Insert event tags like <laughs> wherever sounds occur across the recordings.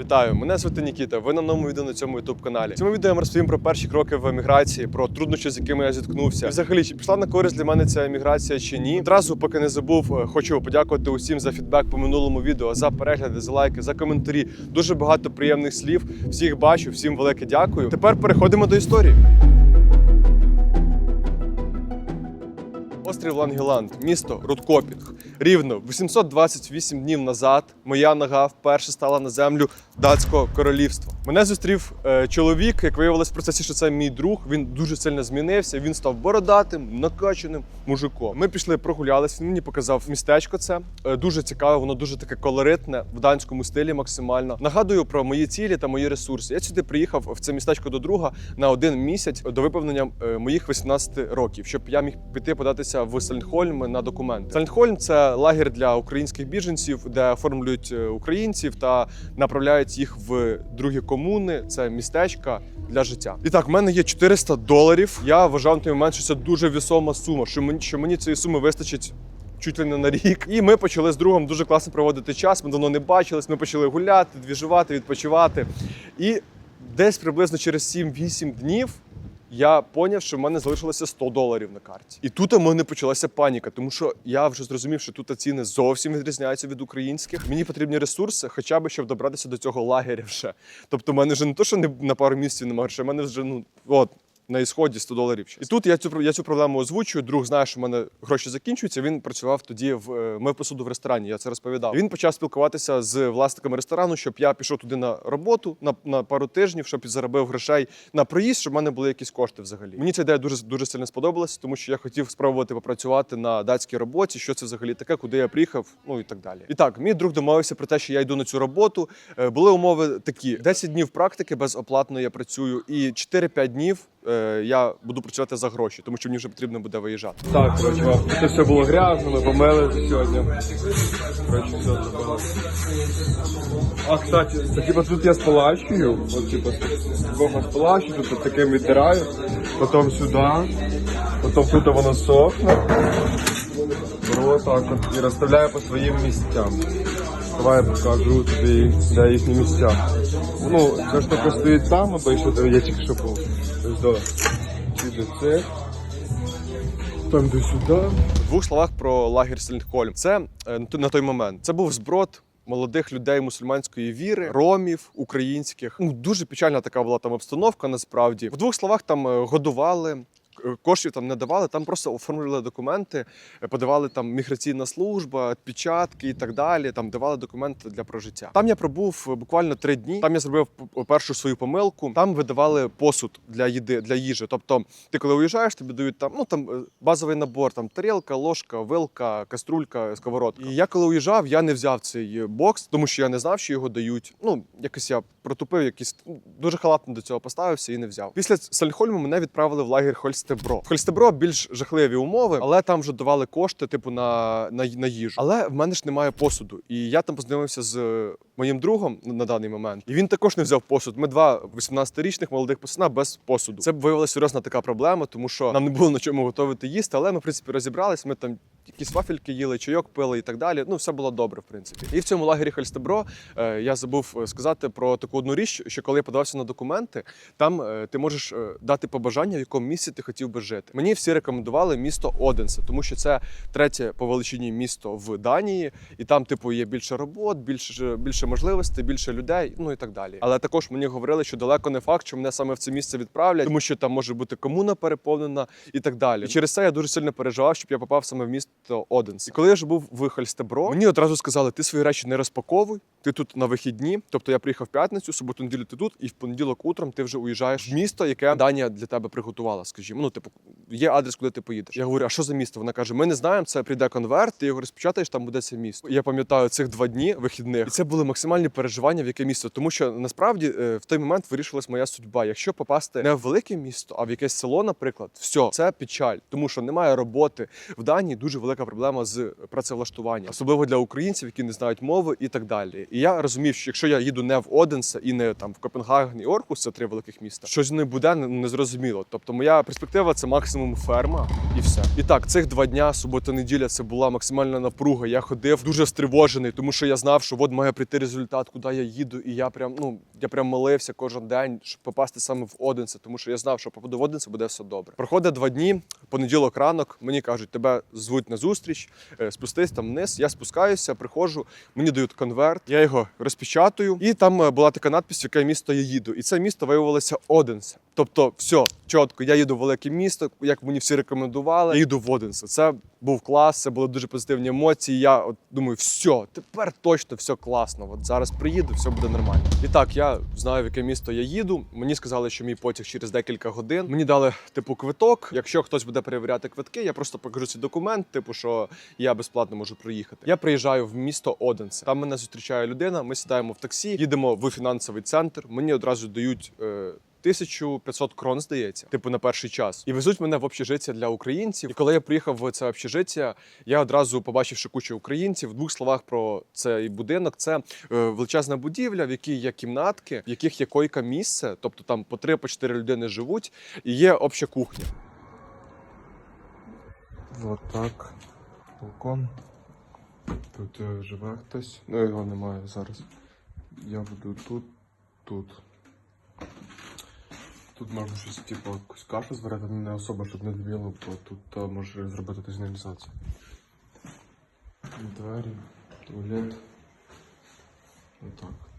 Вітаю, мене звати Нікіта. Ви на новому відео на цьому youtube каналі. Цьому відео я розповім про перші кроки в еміграції, про труднощі, з якими я зіткнувся. І взагалі, чи пішла на користь для мене ця еміграція чи ні. Одразу, поки не забув, е, хочу подякувати усім за фідбек по минулому відео, за перегляди, за лайки, за коментарі. Дуже багато приємних слів. Всіх бачу, всім велике дякую. Тепер переходимо до історії. Острів Лангеланд, місто Рудкопінг. Рівно 828 днів назад моя нога вперше стала на землю датського королівства. Мене зустрів е, чоловік, як виявилось в процесі, що це мій друг. Він дуже сильно змінився. Він став бородатим, накачаним мужиком. Ми пішли, прогулялись. Він мені показав містечко. Це Е, дуже цікаве, воно дуже таке колоритне в данському стилі максимально. Нагадую про мої цілі та мої ресурси. Я сюди приїхав в це містечко до друга на один місяць до виповнення е, моїх 18 років, щоб я міг піти податися в Сальнхольм на документи. Сальнхольм це лагер для українських біженців, де оформлюють е, українців та направляють їх в другі комуни. Це містечка для життя. І так, в мене є 400 доларів. Я вважав на той момент, що це дуже вісома сума. Що мені що мені цієї суми вистачить чуть ли не на рік. І ми почали з другом дуже класно проводити час. Ми давно не бачились. Ми почали гуляти, двіжувати, відпочивати. І десь приблизно через 7-8 днів. Я поняв, що в мене залишилося 100 доларів на карті. І тут у мене почалася паніка, тому що я вже зрозумів, що тут ціни зовсім відрізняються від українських. Мені потрібні ресурси, хоча б щоб добратися до цього лагеря вже. Тобто, в мене вже не то, що не на пару місяців немає грошей, в мене вже ну от. На ісході 100 доларів. ще. І тут я цю я цю проблему озвучую. Друг знає, що в мене гроші закінчуються. Він працював тоді в е, ми посуду в ресторані. Я це розповідав. Він почав спілкуватися з власниками ресторану, щоб я пішов туди на роботу на, на пару тижнів, щоб заробив грошей на проїзд, щоб в мене були якісь кошти взагалі. Мені ця ідея дуже дуже сильно сподобалася, тому що я хотів спробувати попрацювати на датській роботі, що це взагалі таке, куди я приїхав, ну і так далі. І так, мій друг домовився про те, що я йду на цю роботу. Е, Були умови такі: 10 днів практики безоплатно я працюю, і 4-5 днів я буду працювати за гроші, тому що мені вже потрібно буде виїжджати. Так, коротше, це все було грязно, ми помили сьогодні. Коротше, все зробили. А, кстати, це, типа тут я сполащую, от типа з двох сполащую, тут таким відтираю, потім сюди, потім тут воно сохне. Беру отак от і розставляю по своїм місцям. Давай я покажу тобі, де їхні місця. Ну, ця штука стоїть там, або ще я тільки що був. Чи до це. Там до сюди. В двох словах про лагер Сельнхольм. Це е, на той момент. Це був зброд. Молодих людей мусульманської віри, ромів, українських. Ну дуже печальна така була там обстановка. Насправді в двох словах там е, годували. К- Коштів там не давали, там просто оформлювали документи, е, подавали там міграційна служба, печатки і так далі. Там давали документи для прожиття. Там я пробув е, буквально три дні. Там я зробив першу свою помилку. Там видавали посуд для їди для їжі. Тобто, ти коли уїжджаєш, тобі дають там ну там е, базовий набор, там тарілка, ложка, вилка, каструлька, сковородка. І я коли уїжджав, я не взяв цей е, бокс, тому що я не знав, що його дають. Ну якось я протупив, якийсь ну, дуже халатно до цього поставився і не взяв. Після Сальхольму мене відправили в лагер Хольстебро. В Хольстебро більш жахливі умови, але там вже давали кошти, типу, на, на, на їжу. Але в мене ж немає посуду. І я там познайомився з моїм другом на даний момент. І він також не взяв посуд. Ми два 18-річних молодих пацана без посуду. Це виявилася серйозна така проблема, тому що нам не було на чому готувати їсти, але ми, в принципі, розібрались. Ми там якісь вафельки їли, чайок пили і так далі. Ну, все було добре, в принципі. І в цьому лагері Хольстебро е, я забув е, сказати про таку одну річ, що коли я подавався на документи, там е, ти можеш е, дати побажання, в якому місці ти хотів би жити. Мені всі рекомендували місто Оденсе, тому що це третє по величині місто в Данії, і там, типу, є більше робот, більше, більше можливостей, більше людей, ну і так далі. Але також мені говорили, що далеко не факт, що мене саме в це місце відправлять, тому що там може бути комуна переповнена і так далі. І через це я дуже сильно переживав, щоб я попав саме в місто Оденс. І коли я ж був в Хольстебро, мені одразу сказали: ти свої речі не розпаковуй, ти тут на вихідні. Тобто я приїхав в п'ятницю, суботу, неділю ти тут, і в понеділок утром ти вже уїжджаєш в місто, яке Данія для тебе приготувала. Скажімо, ну типу, є адрес, куди ти поїдеш. Я говорю, а що за місто? Вона каже: Ми не знаємо. Це прийде конверт, ти його розпечатаєш, там буде це місто. Я пам'ятаю цих два дні вихідних, і це були максимальні переживання, в яке місто, тому що насправді е, в той момент вирішилась моя судьба. Якщо попасти не в велике місто, а в якесь село, наприклад, все це печаль, тому що немає роботи. В Данії дуже велика проблема з працевлаштуванням, особливо для українців, які не знають мови і так далі. І я розумів, що якщо я їду не в Оденсе і не там в Копенгаген і Орхус, це три великих міста, щось не буде незрозуміло. Тобто, моя перспектива це максимум ферма і все. І так, цих два дня, субота, неділя, це була максимальна напруга. Я ходив дуже стривожений, тому що я знав, що от має прийти результат, куди я їду, і я прям ну я прям молився кожен день, щоб попасти саме в Оденсе, тому що я знав, що попаду в Оденсе, буде все добре. Проходить два дні, понеділок ранок. Мені кажуть, тебе звуть на зустріч, е, спустись там вниз. Я спускаюся, приходжу, мені дають конверт, я його розпечатую, і там е, була така надпись, в яке місто я їду. І це місто виявилося Оденсе. Тобто, все чітко, я їду в велике місто, як мені всі рекомендували. Я їду в Оденсе. Це був клас, це були дуже позитивні емоції. Я от думаю, все, тепер точно все класно. От зараз приїду, все буде нормально. І так, я знаю, в яке місто я їду. Мені сказали, що мій потяг через декілька годин. Мені дали типу квиток. Якщо хтось буде перевіряти квитки, я просто покажу цей документ, типу, що я безплатно можу приїхати. Я приїжджаю в місто Оденсе. Там мене зустрічає людина. Ми сідаємо в таксі, їдемо в фінансовий центр. Мені одразу дають. Е, 1500 крон, здається, типу на перший час, і везуть мене в общежиття для українців. І коли я приїхав в це общежиття, я одразу побачивши кучу українців. В двох словах про цей будинок. Це е, величезна будівля, в якій є кімнатки, в яких є койка місце, тобто там по три по чотири людини живуть, і є обща кухня. Вот так. Балкон. Тут е, живе хтось. Ну, його немає зараз. Я буду тут, тут. Тут можна щось, типу, якусь кашу зварити, не особо, щоб не дбіло, бо тут е, може зробити сигналізацію. Двері, туалет. Отак.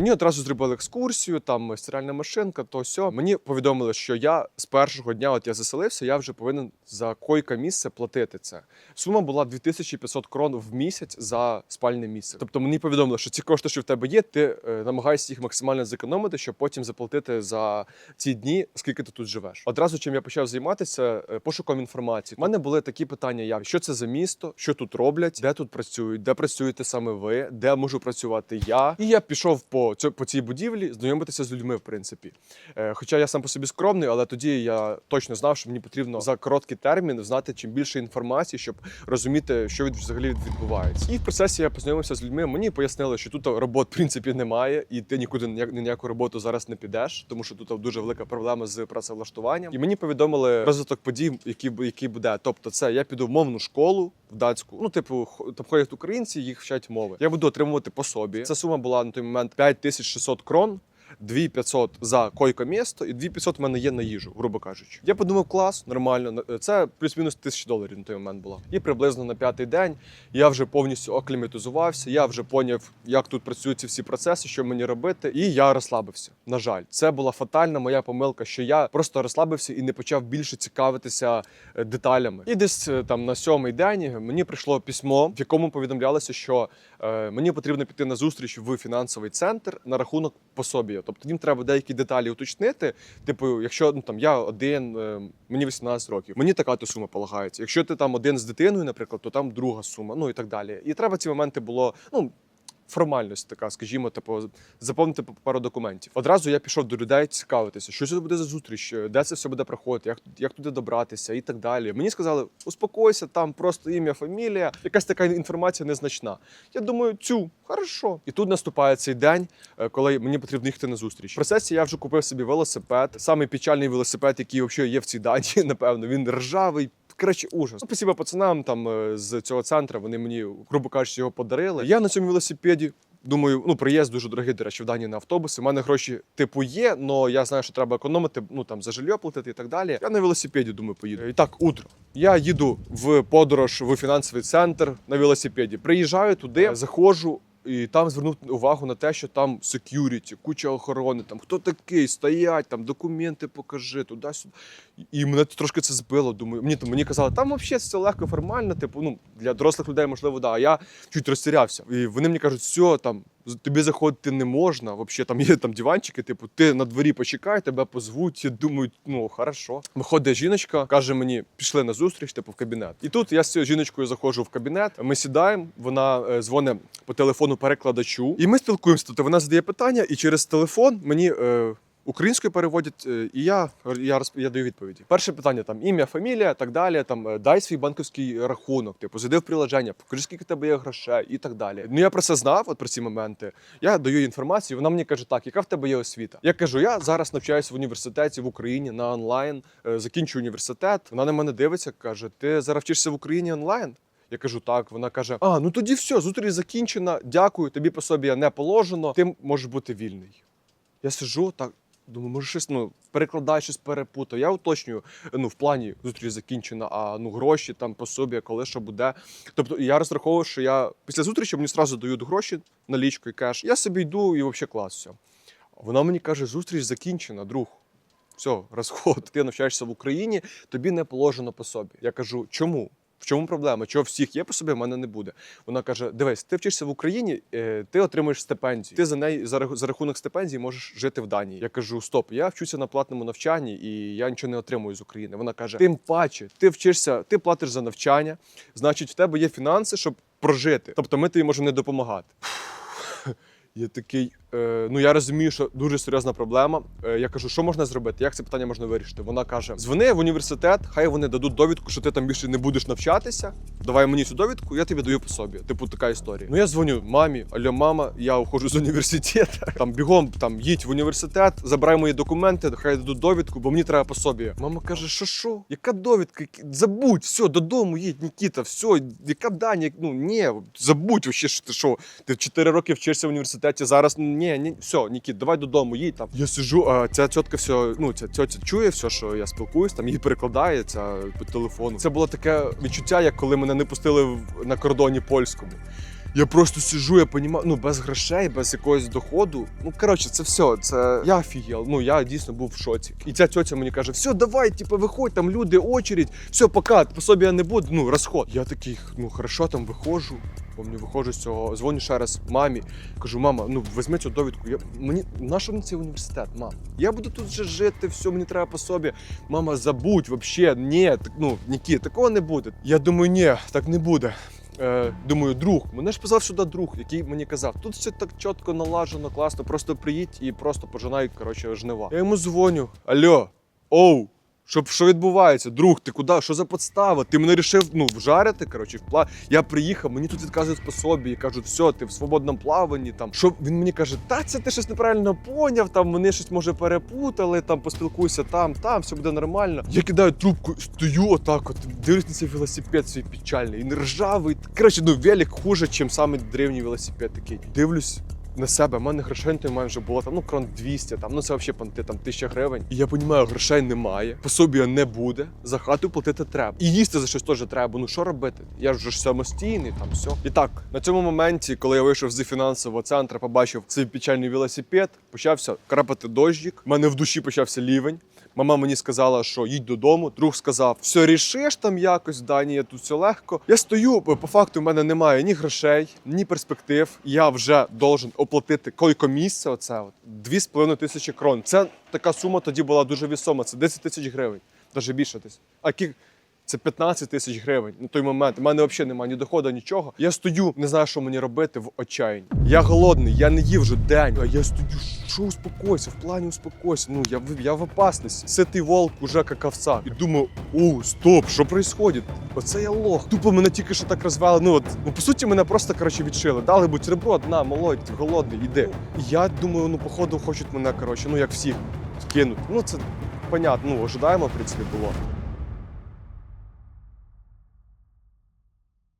Мені одразу зробили екскурсію, там стиральна машинка, то сьо. Мені повідомили, що я з першого дня, от я заселився, я вже повинен за койка місце платити це. Сума була 2500 крон в місяць за спальне місце. Тобто мені повідомили, що ці кошти, що в тебе є, ти е, намагаєшся їх максимально зекономити, щоб потім заплатити за ці дні, скільки ти тут живеш. Одразу чим я почав займатися е, пошуком інформації. У мене були такі питання: як що це за місто, що тут роблять, де тут працюють, де працюєте саме ви, де можу працювати я. І я пішов по цьо- по цій будівлі знайомитися з людьми, в принципі. Е, Хоча я сам по собі скромний, але тоді я точно знав, що мені потрібно за короткий термін знати чим більше інформації, щоб розуміти, що взагалі відбувається. І в процесі я познайомився з людьми. Мені пояснили, що тут робот в принципі немає, і ти нікуди ніяк- ні на роботу зараз не підеш, тому що тут дуже велика проблема з працевлаштуванням. І мені повідомили розвиток подій, який, який буде. Тобто, це я піду в мовну школу в датську. Ну, типу, там ходять українці, їх вчать мови. Я буду отримувати пособі. Ця сума була на той момент 5600 крон. 2500 за койко-місто і 2500 в мене є на їжу, грубо кажучи. Я подумав, клас, нормально. Це плюс-мінус тисяча доларів на той момент була. І приблизно на п'ятий день я вже повністю акліматизувався. Я вже поняв, як тут працюють ці всі процеси, що мені робити. І я розслабився. На жаль, це була фатальна моя помилка, що я просто розслабився і не почав більше цікавитися е, деталями. І десь е, там на сьомий день мені прийшло письмо, в якому повідомлялося, що е, мені потрібно піти на зустріч в фінансовий центр на рахунок пособія. Тобто їм треба деякі деталі уточнити. Типу, якщо ну там я один, е, мені 18 років, мені така то сума полагається. Якщо ти там один з дитиною, наприклад, то там друга сума, ну і так далі. І треба ці моменти було ну. Формальність така, скажімо, типу, заповнити пару документів. Одразу я пішов до людей цікавитися, що це буде за зустріч, е, де це все буде проходити, як, як туди добратися і так далі. Мені сказали, успокойся, там просто ім'я, фамілія, якась така інформація незначна. Я думаю, цю хорошо. І тут наступає цей день, е, коли мені потрібно їхати на зустріч. В процесі я вже купив собі велосипед. Самий печальний велосипед, який взагалі є в цій дані, <laughs> напевно, він ржавий. Коротше, ужас. Ну, спасибо пацанам там е, з цього центру. Вони мені, грубо кажучи, його подарили. Я на цьому велосипеді. Думаю, ну приїзд дуже дорогий, до речі, в Данії на автобуси. У мене гроші типу є, але я знаю, що треба економити, ну там за жилье платити і так далі. Я на велосипеді думаю, поїду. І так, утро. Я їду в подорож в фінансовий центр на велосипеді. Приїжджаю туди, заходжу. І там звернув увагу на те, що там секюріті, куча охорони, там хто такий, стоять, там документи покажи, туди-сюди. І мене трошки це збило. Думаю, мені там мені казали, там взагалі все легко, формально, типу, ну для дорослих людей можливо, да. А я чуть розтірявся. І вони мені кажуть, все, там тобі заходити не можна. Взагалі там є там диванчики, типу, ти на дворі почекай, тебе позвуть. Я думаю, ну хорошо. Виходить жіночка, каже мені, пішли на зустріч, типу, в кабінет. І тут я з цією жіночкою заходжу в кабінет. Ми сідаємо, вона е, дзвонить по телефону перекладачу, і ми спілкуємося. Тобто вона задає питання, і через телефон мені. Е, Українською переводять, е, і я, я, я даю відповіді. Перше питання: там ім'я, фамілія, так далі. Там е, дай свій банківський рахунок, типу, зайди в приложення, покажи, скільки в тебе є грошей і так далі. Ну я про це знав, от про ці моменти. Я даю інформацію. Вона мені каже: так, яка в тебе є освіта? Я кажу, я зараз навчаюся в університеті в Україні на онлайн, е, закінчую університет. Вона на мене дивиться, каже: Ти зараз вчишся в Україні онлайн? Я кажу, так. Вона каже: А, ну тоді все, зустріч закінчена. Дякую, тобі пособія не положено. Ти можеш бути вільний. Я сижу так. Думаю, може щось ну перекладаю, щось перепутав. Я уточнюю, ну в плані зустріч закінчена, а ну гроші там пособія, коли що буде. Тобто я розраховую, що я після зустрічі мені одразу дають гроші налічку і кеш. Я собі йду і взагалі клас все. Вона мені каже: зустріч закінчена, друг. Все, <laughs> розход. Ти навчаєшся в Україні, тобі не положено пособі. Я кажу, чому? В чому проблема? Чого всіх є пособі, в мене не буде. Вона каже: Дивись, ти вчишся в Україні, е, ти отримуєш стипендію. Ти за неї за рахунок стипендії можеш жити в Данії. Я кажу: Стоп, я вчуся на платному навчанні і я нічого не отримую з України. Вона каже: Тим паче, ти вчишся, ти платиш за навчання, значить, в тебе є фінанси, щоб прожити. Тобто, ми тобі можемо не допомагати. Я такий, ну я розумію, що дуже серйозна проблема. Е, я кажу, що можна зробити? Як це питання можна вирішити? Вона каже: дзвони в університет, хай вони дадуть довідку, що ти там більше не будеш навчатися. Давай мені цю довідку, я тобі даю пособі. Типу, така історія. Ну я дзвоню мамі, алло, мама, я уходжу з університету. <laughs> Там бігом там їдь в університет, забирай мої документи, хай дадуть довідку, бо мені треба пособі. Мама каже, що що? Яка довідка? Забудь, все, додому їдь, Нікіта, все, яка дані? Ну ні, забудь вообще, що ти що. Ти в 4 роки вчишся в університеті, зараз ні, ні, все, Нікіт, давай додому, їдь там. Я сижу, а ця тітка все, ну ця тьотя чує все, що я спілкуюсь, там їй перекладає ця по телефону. Це було таке відчуття, як коли мене не пустили на кордоні польському. Я просто сижу, я понімаю, ну без грошей, без якогось доходу. Ну коротше, це все. Це я офігел. Ну я дійсно був в шоці. І ця тьотя мені каже: все, давай, типу, виходь, там люди, очередь, все, пока, пособі я не буду. Ну, розход. Я такий, ну хорошо, там виходжу. Помню, виходжу з цього, дзвоню ще раз мамі. Кажу, мама, ну візьми цю довідку. Я мені на що мені цей університет, мам? Я буду тут вже жити, все, мені треба пособі. Мама, забудь, вообще, ні, так, ну Нікі, такого не буде. Я думаю, ні, так не буде. Е, думаю, друг, мене ж позвав сюди друг, який мені казав, тут все так чітко налажено, класно, просто приїдь і просто пожинай, коротше, жнива. Я йому дзвоню. Алло, оу, що, що відбувається? Друг, ти куди? Що за подстава? Ти мене рішив ну, вжарити. Коротше, впла... Я приїхав, мені тут відказують по собі і кажуть, все, ти в свободному плаванні. Там що він мені каже, та це ти щось неправильно поняв, там вони щось може перепутали, там поспілкуйся там, там, все буде нормально. Я кидаю трубку, стою отак, от дивлюсь на цей велосипед свій печальний, і ржавий. Коротше, ну велик хуже, ніж самий древній велосипед такий. Дивлюсь на себе. У мене грошей момент вже було там, ну крон 200, там, ну це взагалі понти, там тисяча гривень. І я розумію, грошей немає, пособія не буде, за хату платити треба. І їсти за щось теж треба. Ну що робити? Я ж самостійний, там все. І так, на цьому моменті, коли я вийшов з фінансового центру, побачив цей печальний велосипед, почався крапати дощик. У мене в душі почався лівень. Мама мені сказала, що їдь додому. Друг сказав, все рішиш там якось, да, ні, тут все легко. Я стою, по факту в мене немає ні грошей, ні перспектив. Я вже должен оплатити койко-місце. Оце от 2,5 тисячі крон. Це така сума тоді була дуже вісома. Це 10 тисяч гривень, навіть більше десь. А кі... Це 15 тисяч гривень на той момент. У мене взагалі немає ні доходу, нічого. Я стою, не знаю, що мені робити в отчаянні. Я голодний, я не їв вже день. А я стою, що успокойся, в плані успокойся. Ну я в я в опасності. Ситий волк уже овца. І думаю, о, стоп, що відбувається? Оце я лох. Тупо мене тільки що так розвели. Ну от ну по суті, мене просто коротше відшили. Дали бутерброд, на, молодь, голодний, іди. І я думаю, ну походу хочуть мене коротше, ну як всіх кинути. Ну це понятно, ну ожидаємо, в принципі, було.